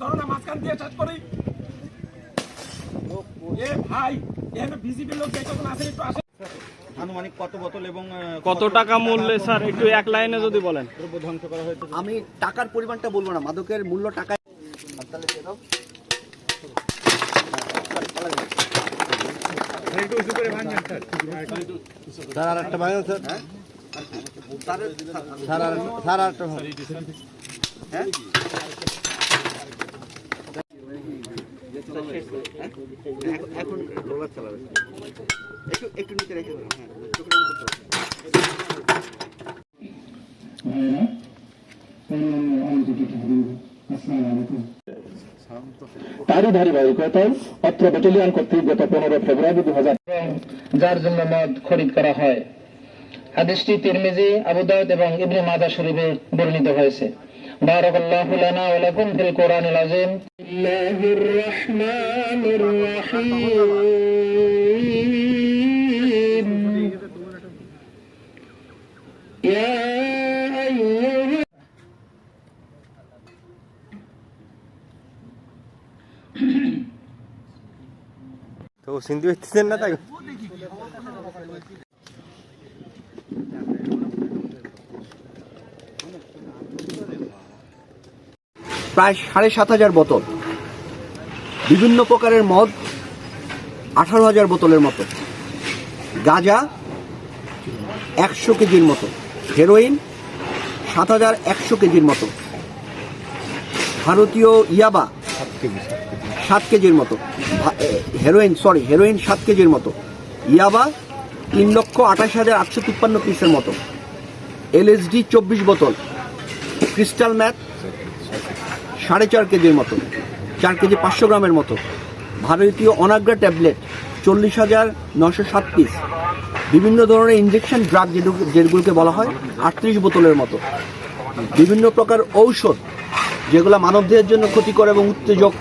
ধরো না মাঝখান দিয়ে করি। এ ভাই এখানে বিজেপির লোক যে কখন আসেন একটু আসেন। আনুমানিক কত বোতল এবং কত টাকা মূল্যে স্যার একটু এক লাইনে যদি বলেন। ধ্বংস করা হয়েছে। আমি টাকার পরিমাণটা বলব না মাদকের মূল্য টাকায় স্যার আর একটা ভাঙেন স্যার। স্যার আর স্যার একটা এখন রোলার চালাবে হ্যাঁ অত্র ব্যাটালিয়ন কর্তৃক গত পনেরো ফেব্রুয়ারি দু হাজার যার জন্য মদ খরিদ করা হয়। হাদিসটি তিরমিজি আবু দাউদ এবং ইবনে মাদা শরীফে বর্ণিত হয়েছে بارك الله لنا ولكم في القرآن العظيم الله الرحمن الرحيم يا أيها তো সিন্ধু হচ্ছেন না তাই প্রায় সাড়ে সাত হাজার বোতল। বিভিন্ন প্রকারের মদ, আঠারো হাজার বোতলের মতো। গাঁজা, একশো কেজির মতো। হেরোইন, সাত হাজার একশো কেজির মতো। ভারতীয় ইয়াবা, সাত কেজির মতো। হেরোইন, সরি, হেরোইন সাত কেজির মতো। ইয়াবা, তিন লক্ষ আঠাশ হাজার আটশো তিপ্পান্ন পিসের মতো। এলএসডি চব্বিশ বোতল। ক্রিস্টাল ম্যাথ সাড়ে চার কেজির মতো চার কেজি পাঁচশো গ্রামের মতো। ভারতীয় অনাগ্রা ট্যাবলেট চল্লিশ হাজার নশো সাত পিস। বিভিন্ন ধরনের ইঞ্জেকশন ড্রাগ যেগুলোকে বলা হয় আটত্রিশ বোতলের মতো। বিভিন্ন প্রকার ঔষধ যেগুলো মানবদেহের জন্য ক্ষতিকর এবং উত্তেজক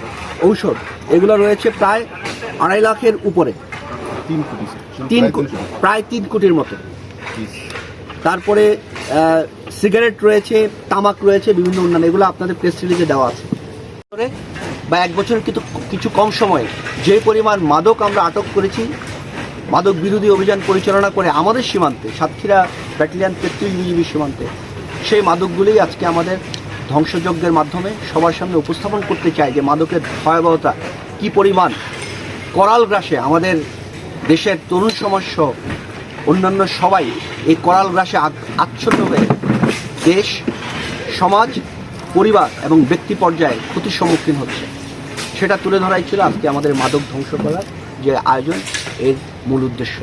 ঔষধ এগুলো রয়েছে প্রায় আড়াই লাখের উপরে। তিন কোটি প্রায় তিন কোটির মতো। তারপরে সিগারেট রয়েছে, তামাক রয়েছে, বিভিন্ন অন্যান্য, এগুলো আপনাদের প্রেস রিলিজে দেওয়া আছে। বা এক বছরের কিন্তু কিছু কম সময়ে যে পরিমাণ মাদক আমরা আটক করেছি, মাদক বিরোধী অভিযান পরিচালনা করে আমাদের সীমান্তে, সাতক্ষীরা ব্যাটালিয়ান তেত্রিশ বিজিবি সীমান্তে, সেই মাদকগুলোই আজকে আমাদের ধ্বংসযজ্ঞের মাধ্যমে সবার সামনে উপস্থাপন করতে চাই যে মাদকের ভয়াবহতা, কি পরিমাণ, করাল গ্রাসে আমাদের দেশের তরুণ সমাজ সহ অন্যান্য সবাই এই করাল গ্রাসে আচ্ছন্ন হয়ে দেশ, সমাজ, পরিবার এবং ব্যক্তি পর্যায়ে ক্ষতির সম্মুখীন হচ্ছে। সেটা তুলে ধরাই ছিল আজকে আমাদের মাদক ধ্বংস করার যে আয়োজন, এর মূল উদ্দেশ্য।